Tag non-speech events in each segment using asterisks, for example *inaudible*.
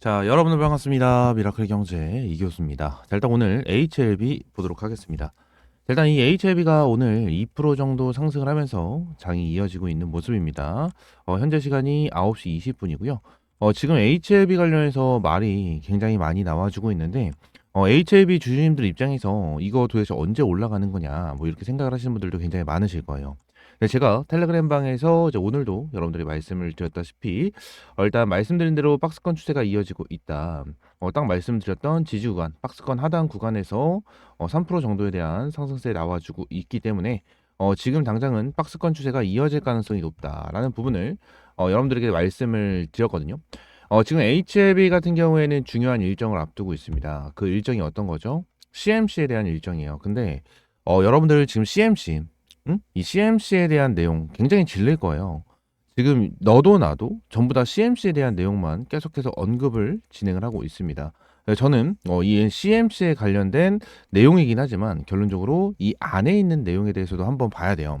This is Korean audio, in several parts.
자, 여러분들 반갑습니다. 미라클 경제 이교수입니다. 자, 일단 오늘 HLB 보도록 하겠습니다. 자, 일단 이 HLB가 오늘 2% 정도 상승을 하면서 장이 이어지고 있는 모습입니다. 어, 현재 시간이 9시 20분이고요. 어, 지금 HLB 관련해서 말이 굉장히 많이 나와주고 있는데 어, HLB 주주님들 입장에서 이거 도대체 언제 올라가는 거냐 뭐 이렇게 생각을 하시는 분들도 굉장히 많으실 거예요. 네, 제가 텔레그램 방에서 이제 오늘도 여러분들이 말씀을 드렸다시피 어, 일단 말씀드린 대로 박스권 추세가 이어지고 있다. 어, 딱 말씀드렸던 지지 구간, 박스권 하단 구간에서 어, 3% 정도에 대한 상승세 나와주고 있기 때문에 어, 지금 당장은 박스권 추세가 이어질 가능성이 높다라는 부분을 어, 여러분들에게 말씀을 드렸거든요. 어, 지금 HLB 같은 경우에는 중요한 일정을 앞두고 있습니다. 그 일정이 어떤 거죠? CMC에 대한 일정이에요. 근데 어, 여러분들 지금 CMC 응? 이 CMC에 대한 내용 굉장히 질릴 거예요. 지금 너도 나도 전부 다 CMC에 대한 내용만 계속해서 언급을 진행을 하고 있습니다. 네, 저는 어, 이 CMC에 관련된 내용이긴 하지만 결론적으로 이 안에 있는 내용에 대해서도 한번 봐야 돼요.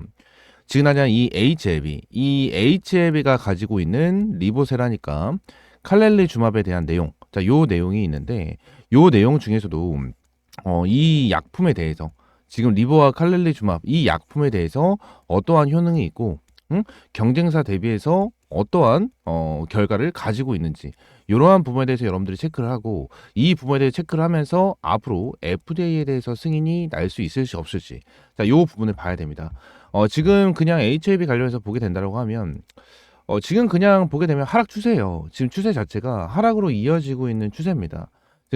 지금 하냐 이 HLB, 이 HLB가 가지고 있는 리보세라니까 칼렐리 주맙에 대한 내용, 자, 요 내용이 있는데 요 내용 중에서도 어, 이 약품에 대해서 지금 리버와 칼렐리 주맙 이 약품에 대해서 어떠한 효능이 있고 응? 경쟁사 대비해서 어떠한 어, 결과를 가지고 있는지 이러한 부분에 대해서 여러분들이 체크를 하고 이 부분에 대해 체크를 하면서 앞으로 FDA에 대해서 승인이 날 수 있을지 없을지 자이 부분을 봐야 됩니다. 어, 지금 그냥 HAB 관련해서 보게 된다고 하면 어, 지금 그냥 보게 되면 하락 추세예요. 지금 추세 자체가 하락으로 이어지고 있는 추세입니다.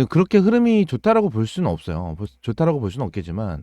그렇게 흐름이 좋다라고 볼 수는 없어요. 볼- 좋다라고 볼 수는 없겠지만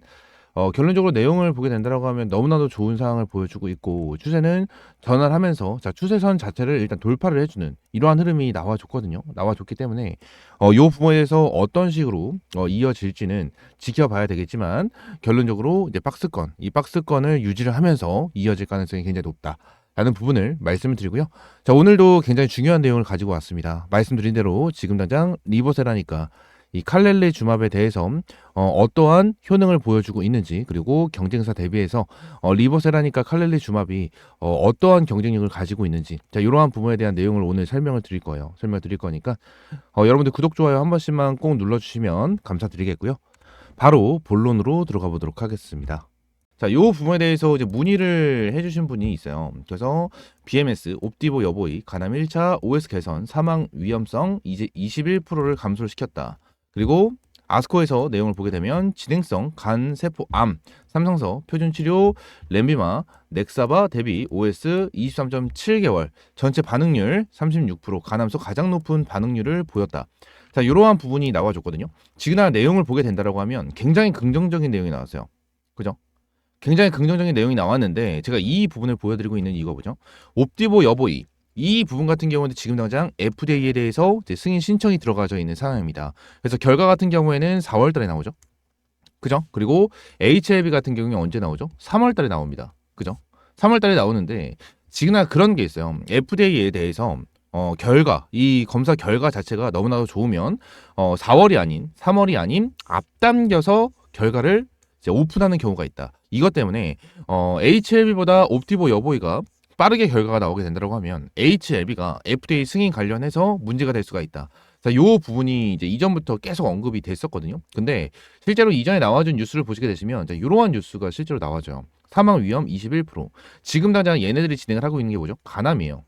어, 결론적으로 내용을 보게 된다고 하면 너무나도 좋은 상황을 보여주고 있고 추세는 전환 하면서 자 추세선 자체를 일단 돌파를 해주는 이러한 흐름이 나와줬거든요. 나와줬기 때문에 어, 요 부분에 대해서 어떤 식으로 어, 이어질지는 지켜봐야 되겠지만 결론적으로 이제 박스권 이 박스권을 유지를 하면서 이어질 가능성이 굉장히 높다. 라는 부분을 말씀을 드리고요. 자, 오늘도 굉장히 중요한 내용을 가지고 왔습니다. 말씀드린 대로 지금 당장 리버세라니까 이 칼렐리 주맙에 대해서 어, 떠한 효능을 보여주고 있는지 그리고 경쟁사 대비해서 어, 리버세라니까 칼렐리 주맙이 어, 떠한 경쟁력을 가지고 있는지 자 이러한 부분에 대한 내용을 오늘 설명을 드릴 거예요. 설명 드릴 거니까 어, 여러분들 구독 좋아요 한 번씩만 꼭 눌러주시면 감사드리겠고요. 바로 본론으로 들어가 보도록 하겠습니다. 자, 요 부분에 대해서 이제 문의를 해주신 분이 있어요. 그래서 BMS 옵티보 여보이 가남 1차 OS 개선 사망 위험성 이제 21%를 감소를 시켰다. 그리고 아스코에서 내용을 보게 되면 진행성 간 세포 암 삼성서 표준 치료 렘비마 넥사바 대비 OS 23.7개월 전체 반응률 36% 가남서 가장 높은 반응률을 보였다. 자, 이러한 부분이 나와줬거든요. 지그나 내용을 보게 된다라고 하면 굉장히 긍정적인 내용이 나왔어요. 그죠? 굉장히 긍정적인 내용이 나왔는데 제가 이 부분을 보여드리고 있는 이거 보죠. 옵티보 여보이 이 부분 같은 경우는 지금 당장 FDA에 대해서 승인 신청이 들어가져 있는 상황입니다. 그래서 결과 같은 경우에는 4월달에 나오죠. 그죠? 그리고 HLB 같은 경우는 언제 나오죠? 3월달에 나옵니다. 그죠? 3월달에 나오는데 지금나 그런 게 있어요. FDA에 대해서 어, 결과 이 검사 결과 자체가 너무나도 좋으면 어, 4월이 아닌 3월이 아닌 앞당겨서 결과를 오픈하는 경우가 있다. 이것 때문에 어, HLB보다 옵티보 여보이가 빠르게 결과가 나오게 된다고 하면 HLB가 FDA 승인 관련해서 문제가 될 수가 있다. 자, 요 부분이 이제 이전부터 계속 언급이 됐었거든요. 근데 실제로 이전에 나와준 뉴스를 보시게 되시면 자, 이러한 뉴스가 실제로 나와줘요. 사망 위험 21%. 지금 당장 얘네들이 진행을 하고 있는 게 뭐죠? 가남이에요.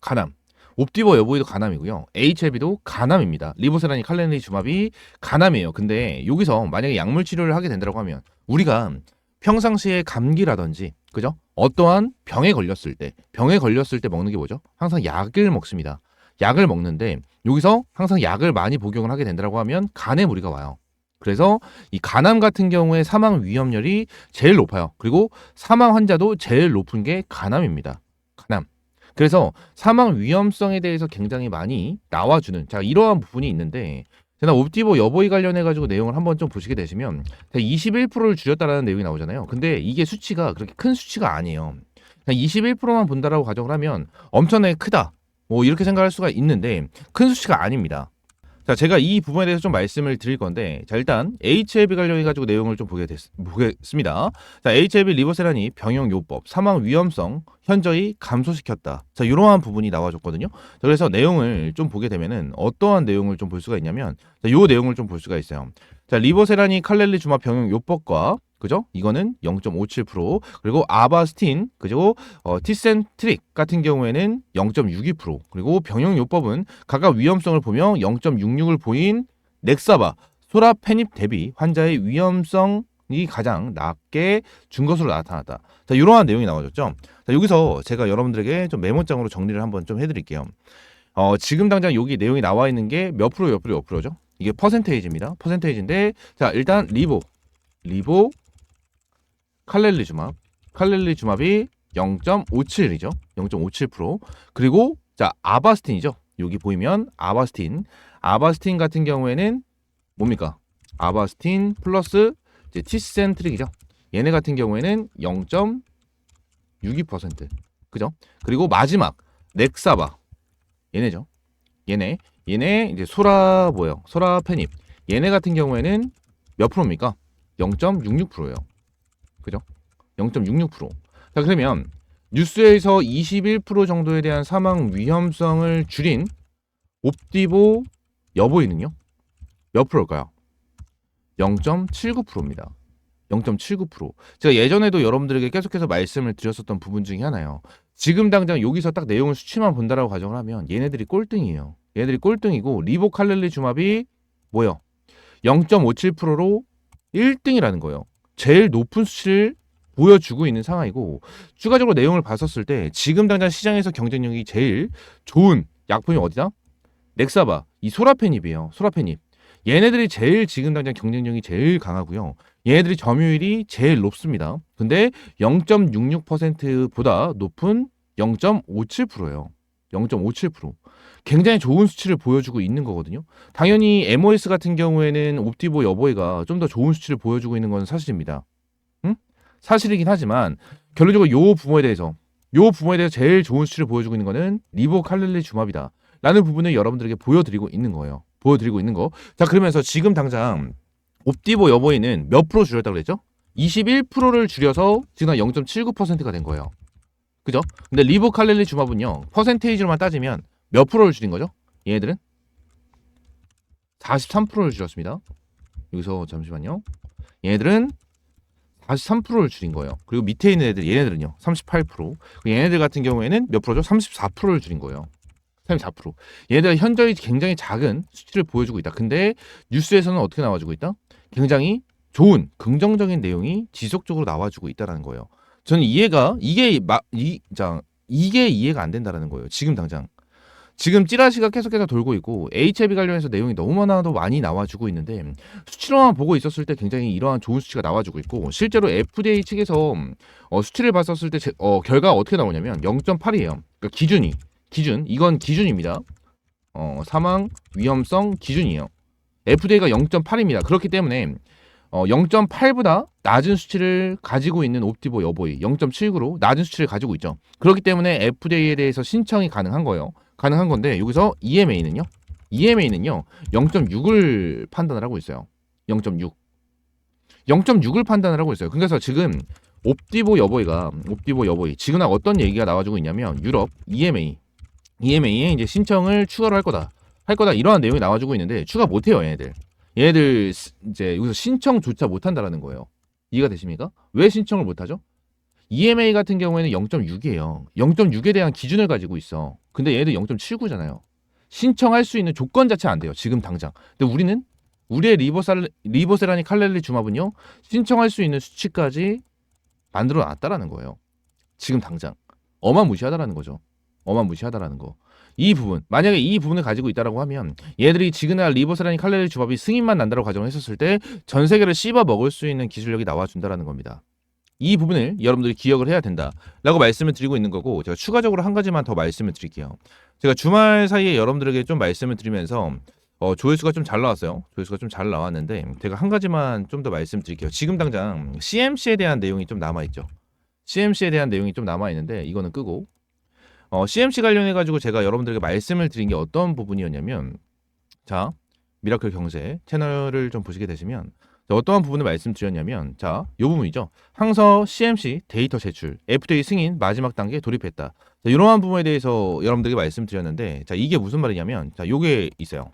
가남. 옵티버 여보이도 가남이고요. HLB도 가남입니다. 리보세라니 칼렌리 주마비 가남이에요. 근데 여기서 만약에 약물 치료를 하게 된다고 하면 우리가 평상시에 감기라든지 그죠? 어떠한 병에 걸렸을 때 병에 걸렸을 때 먹는 게 뭐죠? 항상 약을 먹습니다. 약을 먹는데 여기서 항상 약을 많이 복용을 하게 된다고 하면 간에 무리가 와요. 그래서 이 간암 같은 경우에 사망 위험률이 제일 높아요. 그리고 사망 환자도 제일 높은 게 간암입니다. 그래서 사망 위험성에 대해서 굉장히 많이 나와주는 자 이러한 부분이 있는데 제가 옵티보 여보이 관련해 가지고 내용을 한번 좀 보시게 되시면 21%를 줄였다라는 내용이 나오잖아요. 근데 이게 수치가 그렇게 큰 수치가 아니에요. 그냥 21%만 본다라고 가정을 하면 엄청나게 크다. 뭐 이렇게 생각할 수가 있는데 큰 수치가 아닙니다. 자, 제가 이 부분에 대해서 좀 말씀을 드릴 건데, 자, 일단 HLB 관련해 가지고 내용을 좀 보게 됐, 보겠습니다. 자, HLB 리버세란이 병용 요법, 사망 위험성 현저히 감소시켰다. 자, 이러한 부분이 나와줬거든요. 자, 그래서 내용을 좀 보게 되면은 어떠한 내용을 좀 볼 수가 있냐면, 자, 요 내용을 좀 볼 수가 있어요. 자, 리버세란이 칼렐리 주마 병용 요법과 그죠? 이거는 0.57% 그리고 아바스틴 그리고 어, 티센트릭 같은 경우에는 0.62% 그리고 병용요법은 각각 위험성을 보며 0.66을 보인 넥사바 소라페닙 대비 환자의 위험성 이 가장 낮게 준 것으로 나타났다. 자, 이러한 내용이 나와줬죠. 자, 여기서 제가 여러분들에게 좀 메모장으로 정리를 한번 좀 해드릴게요. 어, 지금 당장 여기 내용이 나와 있는 게 몇 프로, 몇 프로, 몇 프로죠? 이게 퍼센테이지입니다. 퍼센테이지인데, 자, 일단 리보, 리보, 칼렐리주맙, 칼렐리주맙이 0.57이죠. 0.57%. 그리고 자, 아바스틴이죠. 여기 보이면 아바스틴. 아바스틴 같은 경우에는 뭡니까? 아바스틴 플러스 이제 티센트릭이죠. 얘네 같은 경우에는 0.62%. 그죠? 그리고 마지막 넥사바. 얘네죠. 얘네. 얘네 이제 소라 뭐예요? 소라 페닙. 얘네 같은 경우에는 몇 프로입니까? 0.66%예요. 그죠? 0.66%. 자, 그러면 뉴스에서 21% 정도에 대한 사망 위험성을 줄인 옵디보 여보이는요? 몇 프로일까요? 0.79%입니다. 0.79%. 제가 예전에도 여러분들에게 계속해서 말씀을 드렸었던 부분 중에 하나예요. 지금 당장 여기서 딱 내용을 수치만 본다라고 가정을 하면 얘네들이 꼴등이에요. 얘네들이 꼴등이고 리보칼렐리 주맙이 뭐요? 0.57%로 1등이라는 거예요. 제일 높은 수치를 보여주고 있는 상황이고 추가적으로 내용을 봤었을 때 지금 당장 시장에서 경쟁력이 제일 좋은 약품이 어디다? 넥사바 이 소라페닙이에요. 소라페닙. 얘네들이 제일 지금 당장 경쟁력이 제일 강하고요. 얘네들이 점유율이 제일 높습니다. 근데 0.66%보다 높은 0.57%예요. 0.57%. 굉장히 좋은 수치를 보여주고 있는 거거든요. 당연히 MOS 같은 경우에는 옵티보 여보이가 좀 더 좋은 수치를 보여주고 있는 건 사실입니다. 응? 사실이긴 하지만 결론적으로 요 부분에 대해서 요 부분에 대해서 제일 좋은 수치를 보여주고 있는 거는 리보 칼렐리 주맙이다. 라는 부분을 여러분들에게 보여드리고 있는 거예요. 보여드리고 있는 거. 자, 그러면서 지금 당장 옵티보 여보이는 몇 프로 줄였다고 그랬죠? 21%를 줄여서 지금 0.79%가 된 거예요. 그죠? 근데 리보 칼렐리 주맙은요. 퍼센테이지로만 따지면 몇 프로를 줄인 거죠? 얘네들은 43%를 줄였습니다. 여기서 잠시만요. 얘네들은 43%를 줄인 거예요. 그리고 밑에 있는 애들 얘네들은요. 38%. 얘네들 같은 경우에는 몇 프로죠? 34%를 줄인 거예요. 34%. 얘네들 현저히 굉장히 작은 수치를 보여주고 있다. 근데 뉴스에서는 어떻게 나와주고 있다? 굉장히 좋은 긍정적인 내용이 지속적으로 나와주고 있다라는 거예요. 저는 이해가 이게 막이자 이게 이해가 안 된다라는 거예요. 지금 당장. 지금 찌라시가 계속해서 돌고 있고 HIV 관련해서 내용이 너무나도 많이 나와주고 있는데 수치로만 보고 있었을 때 굉장히 이러한 좋은 수치가 나와주고 있고 실제로 FDA 측에서 어, 수치를 봤었을 때 제, 어, 결과가 어떻게 나오냐면 0.8이에요. 그러니까 기준이 기준 이건 기준입니다. 어, 사망 위험성 기준이에요. FDA가 0.8입니다. 그렇기 때문에 어, 0.8보다 낮은 수치를 가지고 있는 옵티보 여보이 0.79로 낮은 수치를 가지고 있죠. 그렇기 때문에 FDA에 대해서 신청이 가능한 거예요. 가능한 건데 여기서 EMA는요. EMA는요. 0.6을 판단을 하고 있어요. 0.6. 0.6을 판단을 하고 있어요. 그래서 지금 옵디보 여보이가 옵디보 여보이 지금 어떤 얘기가 나와주고 있냐면 유럽 EMA EMA에 이제 신청을 추가로 할 거다. 할 거다 이러한 내용이 나와주고 있는데 추가 못 해요, 얘네들. 얘네들 이제 여기서 신청조차 못 한다라는 거예요. 이해가 되십니까? 왜 신청을 못 하죠? EMA 같은 경우에는 0.6이에요. 0.6에 대한 기준을 가지고 있어. 근데 얘네들 0.79잖아요. 신청할 수 있는 조건 자체 안 돼요. 지금 당장. 근데 우리는 우리의 리보살, 리보세라니 칼렐리 주마은요 신청할 수 있는 수치까지 만들어 놨다라는 거예요. 지금 당장. 어마무시하다라는 거죠. 어마무시하다라는 거. 이 부분 만약에 이 부분을 가지고 있다라고 하면 얘들이 지그날 리버스라니 칼렐리 주밥이 승인만 난다고 가정했었을 때 전 세계를 씹어 먹을 수 있는 기술력이 나와준다라는 겁니다. 이 부분을 여러분들이 기억을 해야 된다라고 말씀을 드리고 있는 거고 제가 추가적으로 한 가지만 더 말씀을 드릴게요. 제가 주말 사이에 여러분들에게 좀 말씀을 드리면서 어, 조회수가 좀 잘 나왔어요. 조회수가 좀 잘 나왔는데 제가 한 가지만 좀 더 말씀드릴게요. 지금 당장 CMC에 대한 내용이 좀 남아 있죠. CMC에 대한 내용이 좀 남아 있는데 이거는 끄고 어, CMC 관련해 가지고 제가 여러분들에게 말씀을 드린 게 어떤 부분이었냐면 자 미라클 경제 채널을 좀 보시게 되시면 자, 어떠한 부분을 말씀드렸냐면 자, 요 부분이죠. 항서 CMC 데이터 제출, FDA 승인 마지막 단계 돌입했다. 자, 이러한 부분에 대해서 여러분들에게 말씀드렸는데 자, 이게 무슨 말이냐면 자, 요게 있어요.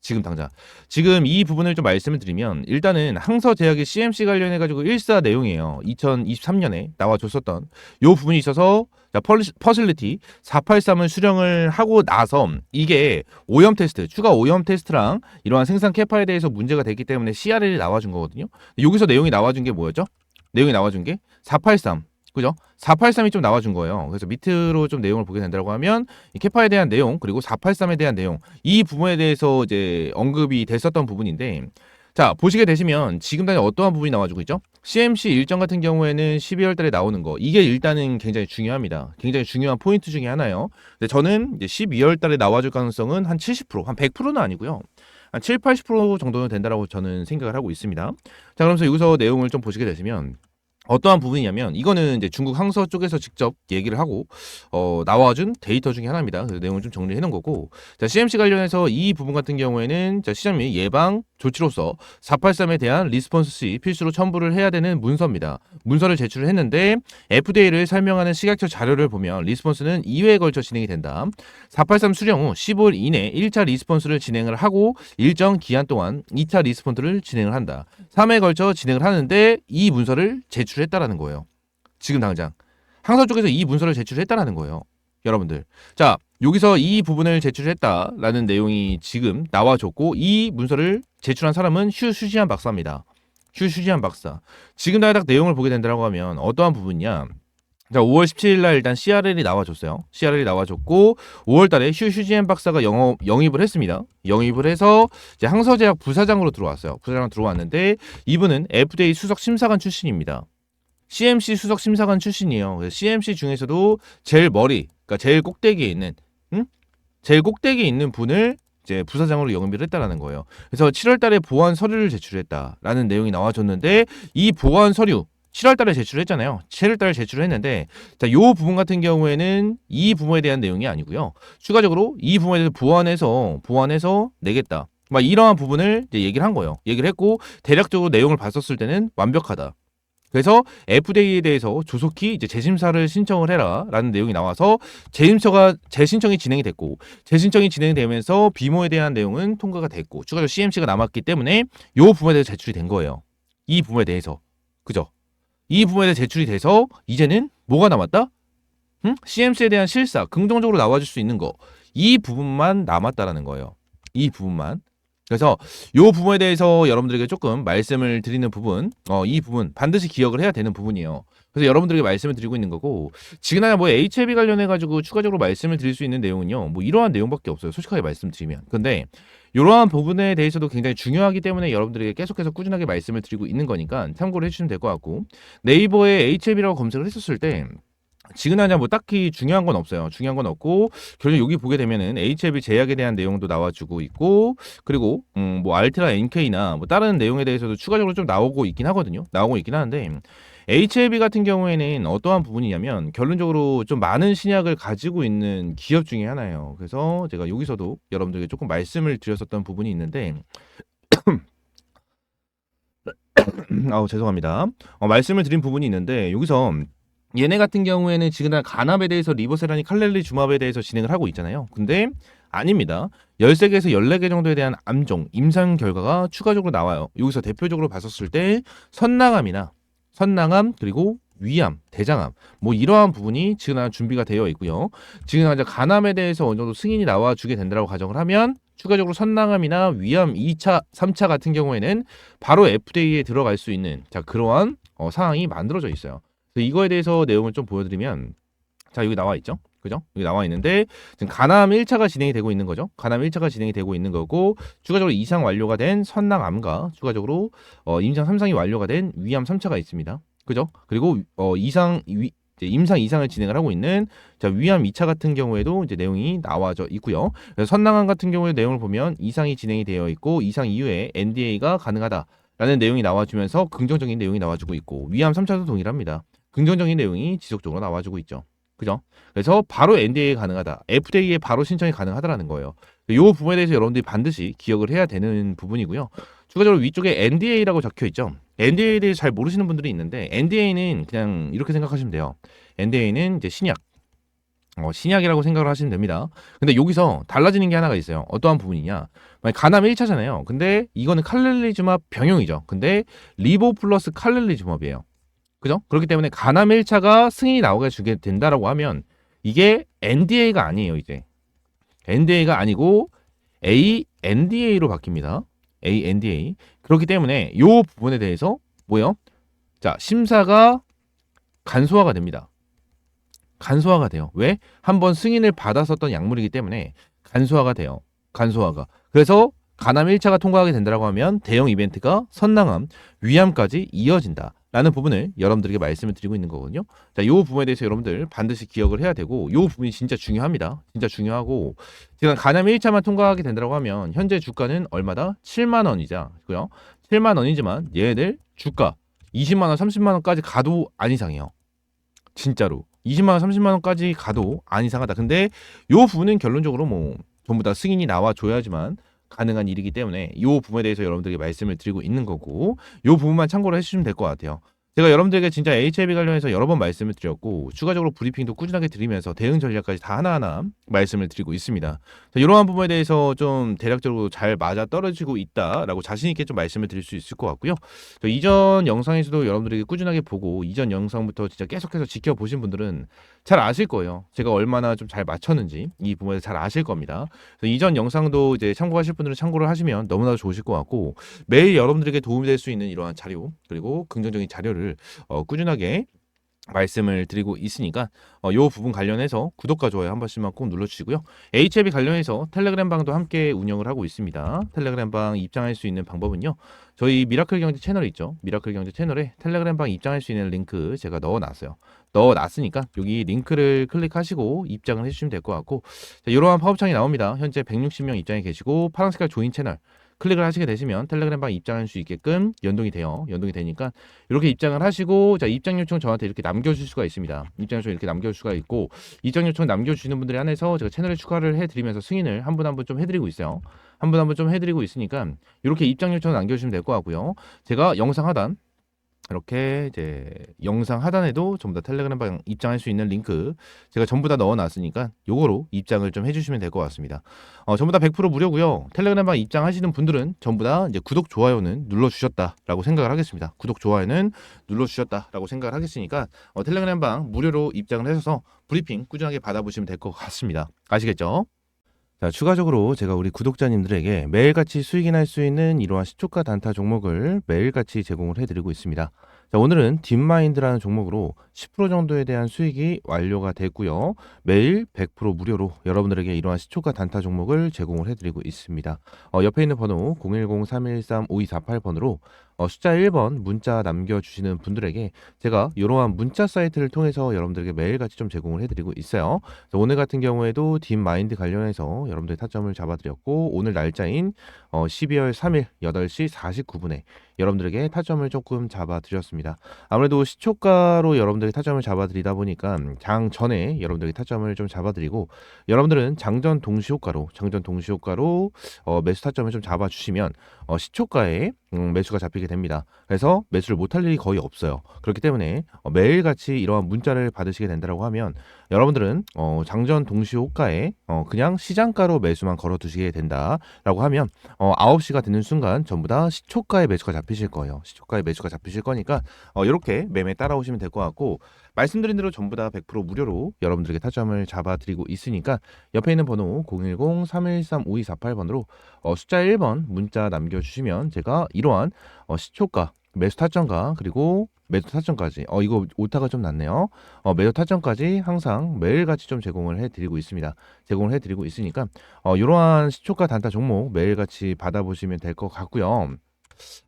지금 당장. 지금 이 부분을 좀 말씀을 드리면 일단은 항서 제약의 CMC 관련해 가지고 1사 내용이에요. 2023년에 나와 줬었던 요 부분이 있어서 자, 퍼실리티 483을 수령을 하고 나서 이게 오염 테스트, 추가 오염 테스트랑 이러한 생산 캐파에 대해서 문제가 됐기 때문에 CRL이 나와준 거거든요. 여기서 내용이 나와준 게 뭐였죠? 내용이 나와준 게 483. 그죠? 483이 좀 나와준 거예요. 그래서 밑으로 좀 내용을 보게 된다고 하면 이 캐파에 대한 내용 그리고 483에 대한 내용 이 부분에 대해서 이제 언급이 됐었던 부분인데 자 보시게 되시면 지금 단위 어떠한 부분이 나와주고 있죠? CMC 일정 같은 경우에는 12월 달에 나오는 거 이게 일단은 굉장히 중요합니다. 굉장히 중요한 포인트 중에 하나예요. 근데 저는 이제 12월 달에 나와줄 가능성은 한 70%, 한 100%는 아니고요. 한 7, 80% 정도는 된다라고 저는 생각을 하고 있습니다. 자, 그러면서 여기서 내용을 좀 보시게 되시면 어떠한 부분이냐면 이거는 이제 중국 항서 쪽에서 직접 얘기를 하고 어, 나와준 데이터 중에 하나입니다. 그래서 내용을 좀 정리해 놓은 거고 자, CMC 관련해서 이 부분 같은 경우에는 자, 시장 및 예방 조치로서 483에 대한 리스폰스 시 필수로 첨부를 해야 되는 문서입니다. 문서를 제출을 했는데 FDA를 설명하는 시각적 자료를 보면 리스폰스는 2회에 걸쳐 진행이 된다. 483 수령 후 15일 이내 1차 리스폰스를 진행을 하고 일정 기한 동안 2차 리스폰스를 진행을 한다. 3회에 걸쳐 진행을 하는데 이 문서를 제출 했다라는 거예요. 지금 당장 항서 쪽에서 이 문서를 제출했다라는 거예요. 여러분들. 자, 여기서 이 부분을 제출했다라는 내용이 지금 나와줬고 이 문서를 제출한 사람은 휴 슈지한 박사입니다. 휴 슈지한 박사. 지금 딱 내용을 보게 된다고 하면 어떠한 부분이냐? 자, 5월 17일 날 일단 CRL이 나와줬어요. CRL이 나와줬고 5월 달에 휴 슈지엔 박사가 영업, 영입을 했습니다. 영입을 해서 이제 항서제약 부사장으로 들어왔어요. 부사장 들어왔는데 이분은 FDA 수석 심사관 출신입니다. CMC 수석 심사관 출신이에요. 그래서 CMC 중에서도 제일 머리, 그러니까 제일 꼭대기에 있는, 응? 제일 꼭대기에 있는 분을 이제 부사장으로 영입을 했다라는 거예요. 그래서 7월 달에 보완 서류를 제출했다라는 내용이 나와줬는데 이 보완 서류 7월 달에 제출했잖아요. 7월 달에 제출했는데 자, 요 부분 같은 경우에는 이 부분에 대한 내용이 아니고요. 추가적으로 이 부분에 대해서 보완해서 보완해서 내겠다. 막 이러한 부분을 이제 얘기를 한 거예요. 얘기를 했고 대략적으로 내용을 봤었을 때는 완벽하다. 그래서 FDA에 대해서 조속히 이제 재심사를 신청을 해라라는 내용이 나와서 재심서가 재신청이 진행이 됐고 재신청이 진행되면서 비모에 대한 내용은 통과가 됐고 추가적으로 CMC가 남았기 때문에 요 부분에 대해서 제출이 된 거예요. 이 부분에 대해서 그죠? 이 부분에 대해서 제출이 돼서 이제는 뭐가 남았다? 응? CMC에 대한 실사 긍정적으로 나와줄 수 있는 거 이 부분만 남았다라는 거예요. 이 부분만. 그래서 요 부분에 대해서 여러분들에게 조금 말씀을 드리는 부분, 어, 이 부분 반드시 기억을 해야 되는 부분이에요. 그래서 여러분들에게 말씀을 드리고 있는 거고, 지금이야 뭐 HLB 관련해 가지고 추가적으로 말씀을 드릴 수 있는 내용은요, 뭐 이러한 내용밖에 없어요. 솔직하게 말씀드리면. 근데 이러한 부분에 대해서도 굉장히 중요하기 때문에 여러분들에게 계속해서 꾸준하게 말씀을 드리고 있는 거니까 참고를 해주시면 될 것 같고, 네이버에 HLB라고 검색을 했었을 때, 지금하냐 뭐 딱히 중요한 건 없어요. 중요한 건 없고 결국 여기 보게 되면은 HLB 제약에 대한 내용도 나와주고 있고 그리고 음 뭐 알테라 NK나 뭐 다른 내용에 대해서도 추가적으로 좀 나오고 있긴 하거든요. 나오고 있긴 하는데 HLB 같은 경우에는 어떠한 부분이냐면 결론적으로 좀 많은 신약을 가지고 있는 기업 중에 하나예요. 그래서 제가 여기서도 여러분들에게 조금 말씀을 드렸었던 부분이 있는데 *coughs* 아우 죄송합니다. 어, 말씀을 드린 부분이 있는데 여기서 얘네 같은 경우에는 지금 간암에 대해서 리보세라니 칼렐리 주맙에 대해서 진행을 하고 있잖아요. 근데 아닙니다. 13개에서 14개 정도에 대한 암종, 임상 결과가 추가적으로 나와요. 여기서 대표적으로 봤었을 때 선낭암이나 선낭암 그리고 위암, 대장암 뭐 이러한 부분이 지금 준비가 되어 있고요. 지금 이제 간암에 대해서 어느 정도 승인이 나와 주게 된다고 가정을 하면 추가적으로 선낭암이나 위암 2차, 3차 같은 경우에는 바로 FDA에 들어갈 수 있는 자 그러한 어, 상황이 만들어져 있어요. 이거에 대해서 내용을 좀 보여드리면 자 여기 나와 있죠 그죠 여기 나와 있는데 지금 간암 1차가 진행이 되고 있는 거죠 간암 1차가 진행이 되고 있는 거고 추가적으로 이상 완료가 된 선낭암과 추가적으로 어, 임상 3상이 완료가 된 위암 3차가 있습니다 그죠 그리고 어, 이상 위, 임상 이상을 진행을 하고 있는 자, 위암 2차 같은 경우에도 이제 내용이 나와져 있고요. 그래서 선낭암 같은 경우에 내용을 보면 이상이 진행이 되어 있고 이상 이후에 NDA가 가능하다. 라는 내용이 나와주면서 긍정적인 내용이 나와주고 있고 위암 3차도 동일합니다. 긍정적인 내용이 지속적으로 나와주고 있죠. 그죠? 그래서 바로 NDA 가능하다. FDA에 바로 신청이 가능하다라는 거예요. 이 부분에 대해서 여러분들이 반드시 기억을 해야 되는 부분이고요. 추가적으로 위쪽에 NDA라고 적혀 있죠. NDA에 대해서 잘 모르시는 분들이 있는데 NDA는 그냥 이렇게 생각하시면 돼요. NDA는 이제 신약. 어, 신약이라고 생각을 하시면 됩니다. 근데 여기서 달라지는 게 하나가 있어요. 어떠한 부분이냐? 만약 가남 1차잖아요. 근데 이거는 칼렐리주맙 병용이죠. 근데 리보 플러스 칼렐리주맙이에요. 그죠? 그렇기 때문에 가남 1차가 승인이 나오게 주게 된다라고 하면 이게 NDA가 아니에요, 이제. NDA가 아니고 ANDA로 바뀝니다. ANDA. 그렇기 때문에 이 부분에 대해서 뭐요? 자, 심사가 간소화가 됩니다. 간소화가 돼요. 왜? 한번 승인을 받았었던 약물이기 때문에 간소화가 돼요. 간소화가. 그래서 간암 1차가 통과하게 된다고 하면 대형 이벤트가 선낭암, 위암까지 이어진다. 라는 부분을 여러분들에게 말씀을 드리고 있는 거거든요. 자, 이 부분에 대해서 여러분들 반드시 기억을 해야 되고, 이 부분이 진짜 중요합니다. 진짜 중요하고, 지금 간암 1차만 통과하게 된다고 하면, 현재 주가는 얼마다? 7만 원이자, 고요 7만 원이지만, 얘네들 주가 20만 원, 30만 원까지 가도 안 이상해요. 진짜로. 20만 원, 30만 원까지 가도 안 이상하다. 근데 이 부분은 결론적으로 뭐, 전부 다 승인이 나와 줘야지만, 가능한 일이기 때문에 이 부분에 대해서 여러분들에게 말씀을 드리고 있는 거고 이 부분만 참고를 해주시면 될 것 같아요. 제가 여러분들에게 진짜 HIV 관련해서 여러 번 말씀을 드렸고 추가적으로 브리핑도 꾸준하게 드리면서 대응 전략까지 다 하나하나 말씀을 드리고 있습니다. 자, 이러한 부분에 대해서 좀 대략적으로 잘 맞아 떨어지고 있다라고 자신 있게 좀 말씀을 드릴 수 있을 것 같고요. 자, 이전 영상에서도 여러분들에게 꾸준하게 보고 이전 영상부터 진짜 계속해서 지켜보신 분들은 잘 아실 거예요. 제가 얼마나 좀 잘 맞췄는지 이 부분에서 잘 아실 겁니다. 이전 영상도 이제 참고하실 분들은 참고를 하시면 너무나도 좋으실 것 같고 매일 여러분들에게 도움이 될 수 있는 이러한 자료 그리고 긍정적인 자료를 어, 꾸준하게 말씀을 드리고 있으니까 어, 요 부분 관련해서 구독과 좋아요 한 번씩만 꼭 눌러주시고요. HLB 관련해서 텔레그램 방도 함께 운영을 하고 있습니다. 텔레그램 방 입장할 수 있는 방법은요. 저희 미라클 경제 채널 있죠. 미라클 경제 채널에 텔레그램 방 입장할 수 있는 링크 제가 넣어놨어요. 넣어놨으니까 여기 링크를 클릭하시고 입장을 해주시면 될 것 같고 자, 이러한 파업창이 나옵니다. 현재 160명 입장해 계시고 파란색깔 조인 채널 클릭을 하시게 되시면 텔레그램방 입장할 수 있게끔 연동이 돼요. 연동이 되니까 이렇게 입장을 하시고 자 입장 요청 저한테 이렇게 남겨주실 수가 있습니다. 입장 요청 이렇게 남겨줄 수가 있고 입장 요청 남겨주시는 분들에 한해서 제가 채널에 추가를 해드리면서 승인을 한 분 한 분 좀 해드리고 있어요. 한 분 한 분 좀 해드리고 있으니까 이렇게 입장 요청 남겨주시면 될 것 같고요. 제가 영상 하단 이렇게 이제 영상 하단에도 전부 다 텔레그램 방 입장할 수 있는 링크 제가 전부 다 넣어놨으니까 요거로 입장을 좀 해주시면 될 것 같습니다. 어, 전부 다 100% 무료고요. 텔레그램 방 입장하시는 분들은 전부 다 이제 구독 좋아요는 눌러주셨다라고 생각을 하겠습니다. 구독 좋아요는 눌러주셨다라고 생각을 하겠으니까 어, 텔레그램 방 무료로 입장을 해서 브리핑 꾸준하게 받아보시면 될 것 같습니다. 아시겠죠? 자, 추가적으로 제가 우리 구독자님들에게 매일같이 수익이 날 수 있는 이러한 시초가 단타 종목을 매일같이 제공을 해드리고 있습니다. 자, 오늘은 딥마인드라는 종목으로 10% 정도에 대한 수익이 완료가 됐고요. 매일 100% 무료로 여러분들에게 이러한 시초가 단타 종목을 제공을 해드리고 있습니다. 어, 옆에 있는 번호 010-313-5248번으로 어, 숫자 1번 문자 남겨주시는 분들에게 제가 이러한 문자 사이트를 통해서 여러분들에게 매일같이 좀 제공을 해드리고 있어요. 오늘 같은 경우에도 딥마인드 관련해서 여러분들의 타점을 잡아드렸고 오늘 날짜인 어, 12월 3일 8시 49분에 여러분들에게 타점을 조금 잡아드렸습니다. 아무래도 시초가로 여러분들에게 타점을 잡아드리다 보니까 장 전에 여러분들에게 타점을 좀 잡아드리고 여러분들은 장전 동시효과로 장전 동시효과로 어, 매수 타점을 좀 잡아주시면 어, 시초가에 음, 매수가 잡히게 됩니다. 그래서 매수를 못할 일이 거의 없어요. 그렇기 때문에 어, 매일같이 이러한 문자를 받으시게 된다고 하면 여러분들은 어, 장전 동시 호가에 어, 그냥 시장가로 매수만 걸어 두시게 된다라고 하면 어, 9시가 되는 순간 전부 다 시초가의 매수가 잡히실 거예요. 시초가의 매수가 잡히실 거니까 어, 이렇게 매매 따라오시면 될 것 같고 말씀드린 대로 전부 다 100% 무료로 여러분들에게 타점을 잡아드리고 있으니까 옆에 있는 번호 010-313-5248번으로 어, 숫자 1번 문자 남겨주시면 제가 이러한 어, 시초가 매수 타점가 그리고 매도 타점까지 어 이거 오타가 좀 났네요. 어 매도 타점까지 항상 매일같이 좀 제공을 해드리고 있습니다. 제공을 해드리고 있으니까 어 이러한 시초가 단타 종목 매일같이 받아보시면 될 것 같고요.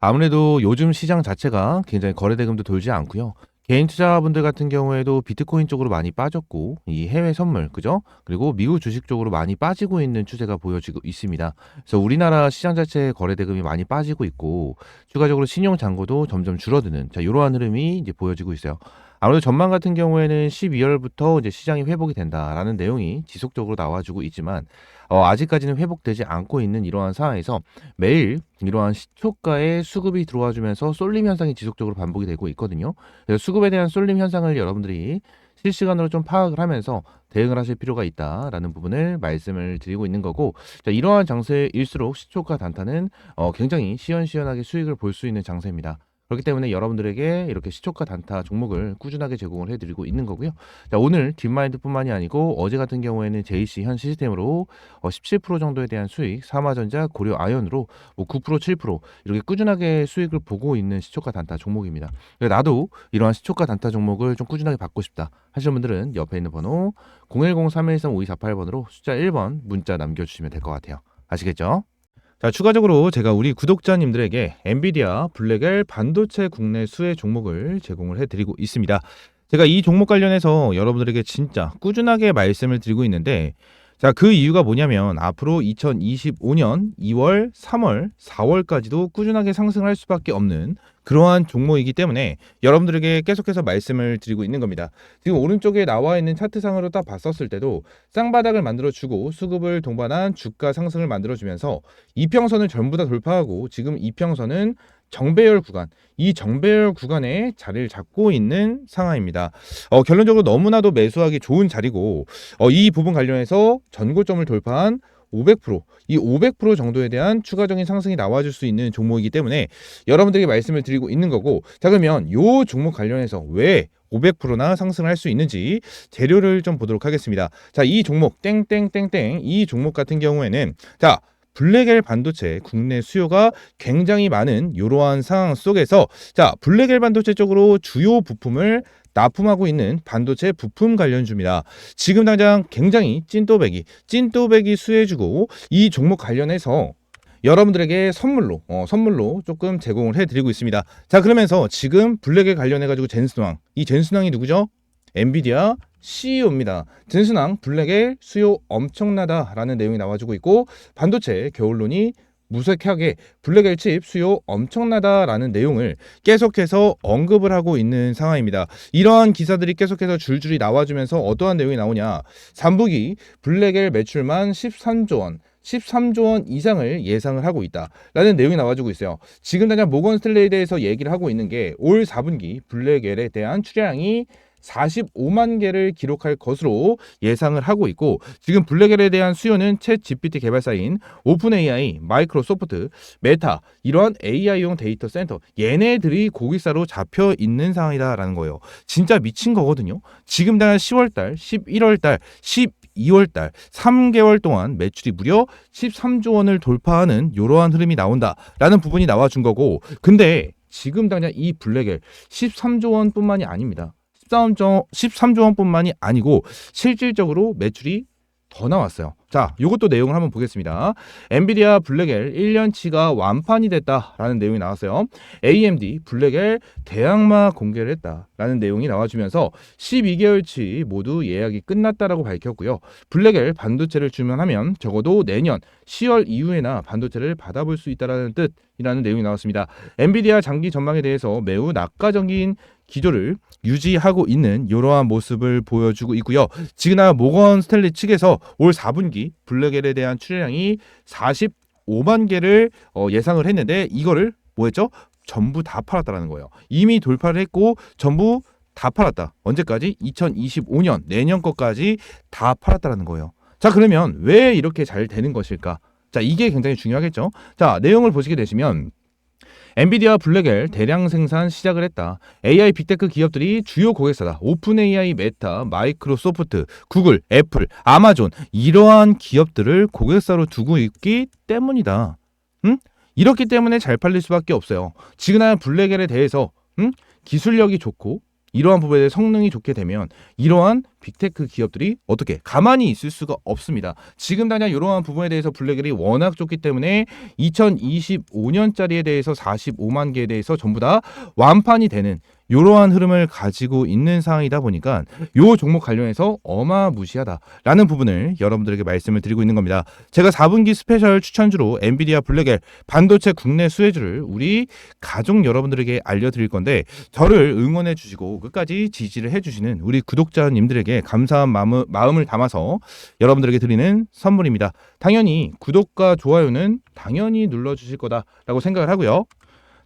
아무래도 요즘 시장 자체가 굉장히 거래 대금도 돌지 않고요 개인 투자분들 같은 경우에도 비트코인 쪽으로 많이 빠졌고 이 해외 선물 그죠? 그리고 미국 주식 쪽으로 많이 빠지고 있는 추세가 보여지고 있습니다. 그래서 우리나라 시장 자체 거래 대금이 많이 빠지고 있고 추가적으로 신용 잔고도 점점 줄어드는 자 이러한 흐름이 이제 보여지고 있어요. 아무래도 전망 같은 경우에는 12월부터 이제 시장이 회복이 된다라는 내용이 지속적으로 나와주고 있지만 어, 아직까지는 회복되지 않고 있는 이러한 상황에서 매일 이러한 시초가의 수급이 들어와주면서 쏠림 현상이 지속적으로 반복이 되고 있거든요. 그래서 수급에 대한 쏠림 현상을 여러분들이 실시간으로 좀 파악을 하면서 대응을 하실 필요가 있다라는 부분을 말씀을 드리고 있는 거고 자, 이러한 장세일수록 시초가 단타는 어, 굉장히 시원시원하게 수익을 볼 수 있는 장세입니다. 그렇기 때문에 여러분들에게 이렇게 시초가 단타 종목을 꾸준하게 제공을 해드리고 있는 거고요. 자, 오늘 딥마인드뿐만이 아니고 어제 같은 경우에는 JC 현 시스템으로 어, 17% 정도에 대한 수익, 삼화전자, 고려 아연으로 뭐 9%, 7% 이렇게 꾸준하게 수익을 보고 있는 시초가 단타 종목입니다. 그래서 나도 이러한 시초가 단타 종목을 좀 꾸준하게 받고 싶다 하시는 분들은 옆에 있는 번호 010-3113-5248번으로 숫자 1번 문자 남겨주시면 될 것 같아요. 아시겠죠? 자, 추가적으로 제가 우리 구독자님들에게 엔비디아 블랙엘 반도체 국내 수혜 종목을 제공을 해드리고 있습니다. 제가 이 종목 관련해서 여러분들에게 진짜 꾸준하게 말씀을 드리고 있는데, 자, 그 이유가 뭐냐면 앞으로 2025년 2월, 3월, 4월까지도 꾸준하게 상승할 수밖에 없는 그러한 종목이기 때문에 여러분들에게 계속해서 말씀을 드리고 있는 겁니다. 지금 오른쪽에 나와 있는 차트상으로 딱 봤었을 때도 쌍바닥을 만들어주고 수급을 동반한 주가 상승을 만들어주면서 이평선을 전부 다 돌파하고 지금 이평선은 정배열 구간, 이 정배열 구간에 자리를 잡고 있는 상황입니다. 어, 결론적으로 너무나도 매수하기 좋은 자리고 어, 이 부분 관련해서 전고점을 돌파한 500%, 이 500% 정도에 대한 추가적인 상승이 나와줄 수 있는 종목이기 때문에 여러분들에게 말씀을 드리고 있는 거고, 자 그러면 요 종목 관련해서 왜 500%나 상승을 할 수 있는지 재료를 좀 보도록 하겠습니다. 자, 이 종목 땡땡땡땡 이 종목 같은 경우에는 자 블랙엘 반도체 국내 수요가 굉장히 많은 이러한 상황 속에서 자 블랙엘 반도체 쪽으로 주요 부품을 납품하고 있는 반도체 부품 관련주입니다. 지금 당장 굉장히 찐또배기 찐또배기 수혜주고 이 종목 관련해서 여러분들에게 선물로 어, 선물로 조금 제공을 해드리고 있습니다. 자 그러면서 지금 블랙에 관련해 가지고 젠스왕 이 젠스왕이 누구죠? 엔비디아 CEO입니다. 젠스왕 블랙의 수요 엄청나다라는 내용이 나와주고 있고 반도체 겨울론이 무색하게 블랙엘 칩 수요 엄청나다라는 내용을 계속해서 언급을 하고 있는 상황입니다. 이러한 기사들이 계속해서 줄줄이 나와주면서 어떠한 내용이 나오냐. 3분기 블랙엘 매출만 13조 원, 13조 원 이상을 예상을 하고 있다라는 내용이 나와주고 있어요. 지금 당장 모건 스텔레에 대해서 얘기를 하고 있는 게 올 4분기 블랙엘에 대한 출하량이 45만 개를 기록할 것으로 예상을 하고 있고 지금 블랙엘에 대한 수요는 챗 GPT 개발사인 오픈 AI, 마이크로소프트, 메타 이러한 AI용 데이터 센터 얘네들이 고객사로 잡혀 있는 상황이다라는 거예요. 진짜 미친 거거든요. 지금 당장 10월달, 11월달, 12월달 3개월 동안 매출이 무려 13조 원을 돌파하는 이러한 흐름이 나온다라는 부분이 나와준 거고 근데 지금 당장 이 블랙엘 13조 원뿐만이 아닙니다. 13조, 13조 원뿐만이 아니고 실질적으로 매출이 더 나왔어요. 자, 이것도 내용을 한번 보겠습니다. 엔비디아 블랙엘 1년치가 완판이 됐다라는 내용이 나왔어요. AMD 블랙엘 대항마 공개를 했다라는 내용이 나와주면서 12개월치 모두 예약이 끝났다라고 밝혔고요. 블랙엘 반도체를 주문하면 적어도 내년 10월 이후에나 반도체를 받아볼 수 있다라는 뜻이라는 내용이 나왔습니다. 엔비디아 장기 전망에 대해서 매우 낙관적인 기조를 유지하고 있는 이러한 모습을 보여주고 있고요. 지그나 모건 스탠리 측에서 올 4분기 블랙엘에 대한 출하량이 45만 개를 어, 예상을 했는데 이거를 뭐했죠? 전부 다 팔았다라는 거예요. 이미 돌파를 했고 전부 다 팔았다. 언제까지? 2025년 내년 것까지 다 팔았다라는 거예요. 자 그러면 왜 이렇게 잘 되는 것일까? 자 이게 굉장히 중요하겠죠. 자 내용을 보시게 되시면 엔비디아 블랙엘 대량 생산 시작을 했다. AI 빅테크 기업들이 주요 고객사다. 오픈 AI, 메타, 마이크로소프트, 구글, 애플, 아마존 이러한 기업들을 고객사로 두고 있기 때문이다. 응? 이렇기 때문에 잘 팔릴 수밖에 없어요. 지그나 블랙엘에 대해서 응? 기술력이 좋고 이러한 부분에 성능이 좋게 되면 이러한 빅테크 기업들이 어떻게 가만히 있을 수가 없습니다. 지금 당장 이러한 부분에 대해서 블랙엘이 워낙 좋기 때문에 2025년짜리에 대해서 45만 개에 대해서 전부 다 완판이 되는 이러한 흐름을 가지고 있는 상황이다 보니까 요 종목 관련해서 어마무시하다라는 부분을 여러분들에게 말씀을 드리고 있는 겁니다. 제가 4분기 스페셜 추천주로 엔비디아 블랙엘 반도체 국내 수혜주를 우리 가족 여러분들에게 알려드릴 건데 저를 응원해 주시고 끝까지 지지를 해주시는 우리 구독자님들에게 감사한 마음, 마음을 담아서 여러분들에게 드리는 선물입니다. 당연히 구독과 좋아요는 당연히 눌러주실 거다라고 생각을 하고요.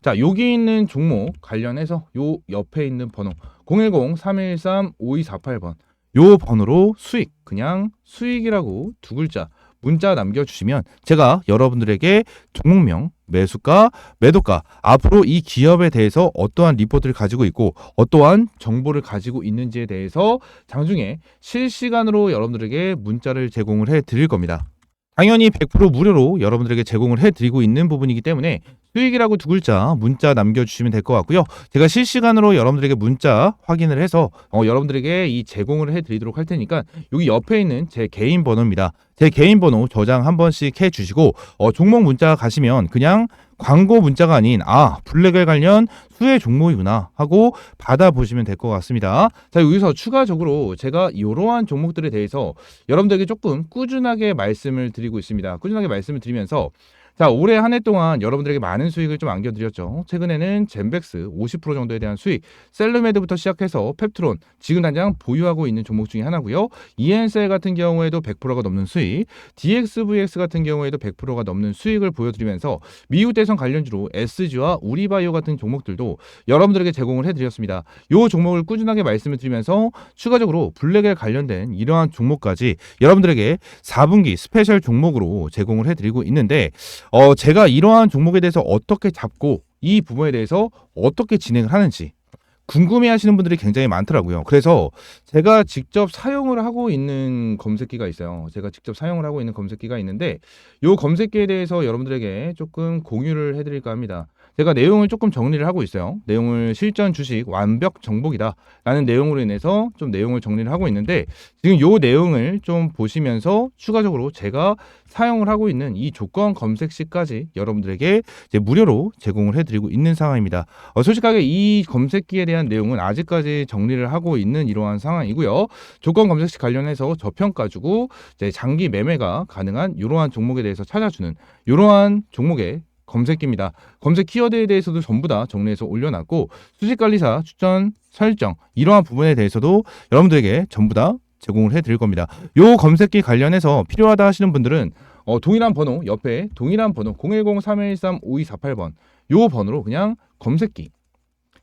자, 여기 있는 종목 관련해서 요 옆에 있는 번호 010-313-5248번 요 번호로 수익 그냥 수익이라고 두 글자 문자 남겨주시면 제가 여러분들에게 종목명 매수가 매도가 앞으로 이 기업에 대해서 어떠한 리포트를 가지고 있고 어떠한 정보를 가지고 있는지에 대해서 장중에 실시간으로 여러분들에게 문자를 제공을 해 드릴 겁니다. 당연히 100% 무료로 여러분들에게 제공을 해 드리고 있는 부분이기 때문에 수익이라고 두 글자 문자 남겨주시면 될 것 같고요. 제가 실시간으로 여러분들에게 문자 확인을 해서 어, 여러분들에게 이 제공을 해드리도록 할 테니까 여기 옆에 있는 제 개인 번호입니다. 제 개인 번호 저장 한 번씩 해주시고 어, 종목 문자 가시면 그냥 광고 문자가 아닌 아 블랙에 관련 수혜 종목이구나 하고 받아보시면 될 것 같습니다. 자 여기서 추가적으로 제가 이러한 종목들에 대해서 여러분들에게 조금 꾸준하게 말씀을 드리고 있습니다. 꾸준하게 말씀을 드리면서 자, 올해 한 해 동안 여러분들에게 많은 수익을 좀 안겨드렸죠. 최근에는 젠백스 50% 정도에 대한 수익, 셀루메드부터 시작해서 펩트론, 지금 당장 보유하고 있는 종목 중에 하나고요. EN셀 같은 경우에도 100%가 넘는 수익, DXVX 같은 경우에도 100%가 넘는 수익을 보여드리면서 미국 대선 관련주로 SG와 우리바이오 같은 종목들도 여러분들에게 제공을 해드렸습니다. 이 종목을 꾸준하게 말씀을 드리면서 추가적으로 블랙에 관련된 이러한 종목까지 여러분들에게 4분기 스페셜 종목으로 제공을 해드리고 있는데 어, 제가 이러한 종목에 대해서 어떻게 잡고 이 부분에 대해서 어떻게 진행을 하는지 궁금해 하시는 분들이 굉장히 많더라고요. 그래서 제가 직접 사용을 하고 있는 검색기가 있어요. 제가 직접 사용을 하고 있는 검색기가 있는데 이 검색기에 대해서 여러분들에게 조금 공유를 해드릴까 합니다. 제가 내용을 조금 정리를 하고 있어요. 내용을 실전 주식 완벽 정복이다 라는 내용으로 인해서 좀 내용을 정리를 하고 있는데 지금 이 내용을 좀 보시면서 추가적으로 제가 사용을 하고 있는 이 조건 검색 시까지 여러분들에게 무료로 제공을 해드리고 있는 상황입니다. 어, 솔직하게 이 검색기에 대한 내용은 아직까지 정리를 하고 있는 이러한 상황이고요. 조건 검색 시 관련해서 저평가 주고 장기 매매가 가능한 이러한 종목에 대해서 찾아주는 이러한 종목의 검색기입니다. 검색 키워드에 대해서도 전부 다 정리해서 올려놨고 수직관리사 추천 설정 이러한 부분에 대해서도 여러분들에게 전부 다 제공을 해드릴 겁니다. 요 검색기 관련해서 필요하다 하시는 분들은 어, 동일한 번호 옆에 동일한 번호 010-3113-5248번 요 번호로 그냥 검색기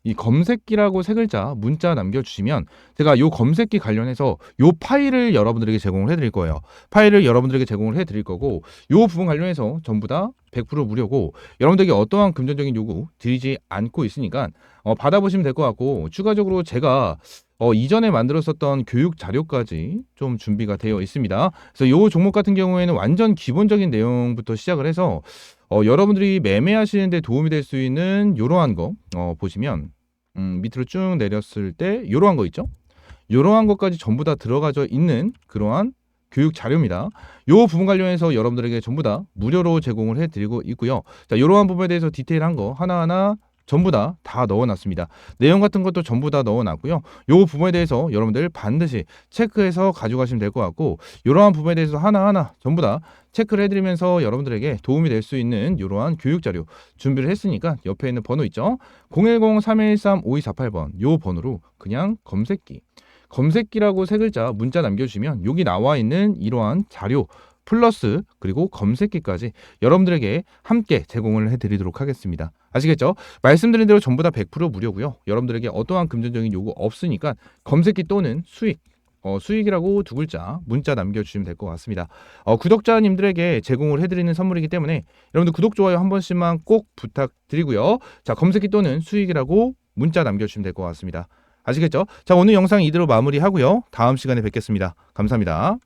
이 검색기라고 세 글자 문자 남겨주시면 제가 요 검색기 관련해서 요 파일을 여러분들에게 제공을 해드릴 거예요. 파일을 여러분들에게 제공을 해드릴 거고 요 부분 관련해서 전부 다 100% 무료고 여러분들에게 어떠한 금전적인 요구 드리지 않고 있으니까 어, 받아보시면 될 것 같고 추가적으로 제가 어, 이전에 만들었었던 교육 자료까지 좀 준비가 되어 있습니다. 그래서 요 종목 같은 경우에는 완전 기본적인 내용부터 시작을 해서 어, 여러분들이 매매하시는데 도움이 될 수 있는 요러한 거 어, 보시면 음, 밑으로 쭉 내렸을 때 요러한 거 있죠? 요러한 것까지 전부 다 들어가져 있는 그러한 교육 자료입니다. 요 부분 관련해서 여러분들에게 전부 다 무료로 제공을 해드리고 있고요. 자, 요러한 부분에 대해서 디테일한 거 하나하나 전부 다 다 넣어놨습니다. 내용 같은 것도 전부 다 넣어놨고요. 요 부분에 대해서 여러분들 반드시 체크해서 가져가시면 될 것 같고 이러한 부분에 대해서 하나하나 전부 다 체크를 해드리면서 여러분들에게 도움이 될 수 있는 이러한 교육 자료 준비를 했으니까 옆에 있는 번호 있죠? 010-3113-5248번 요 번호로 그냥 검색기 검색기라고 세 글자 문자 남겨주시면 여기 나와 있는 이러한 자료 플러스 그리고 검색기까지 여러분들에게 함께 제공을 해드리도록 하겠습니다. 아시겠죠? 말씀드린 대로 전부 다 100% 무료고요. 여러분들에게 어떠한 금전적인 요구 없으니까 검색기 또는 수익 어, 수익이라고 두 글자 문자 남겨주시면 될 것 같습니다. 어, 구독자님들에게 제공을 해드리는 선물이기 때문에 여러분들 구독 좋아요 한 번씩만 꼭 부탁드리고요. 자 검색기 또는 수익이라고 문자 남겨주시면 될 것 같습니다. 아시겠죠? 자 오늘 영상 이대로 마무리하고요. 다음 시간에 뵙겠습니다. 감사합니다.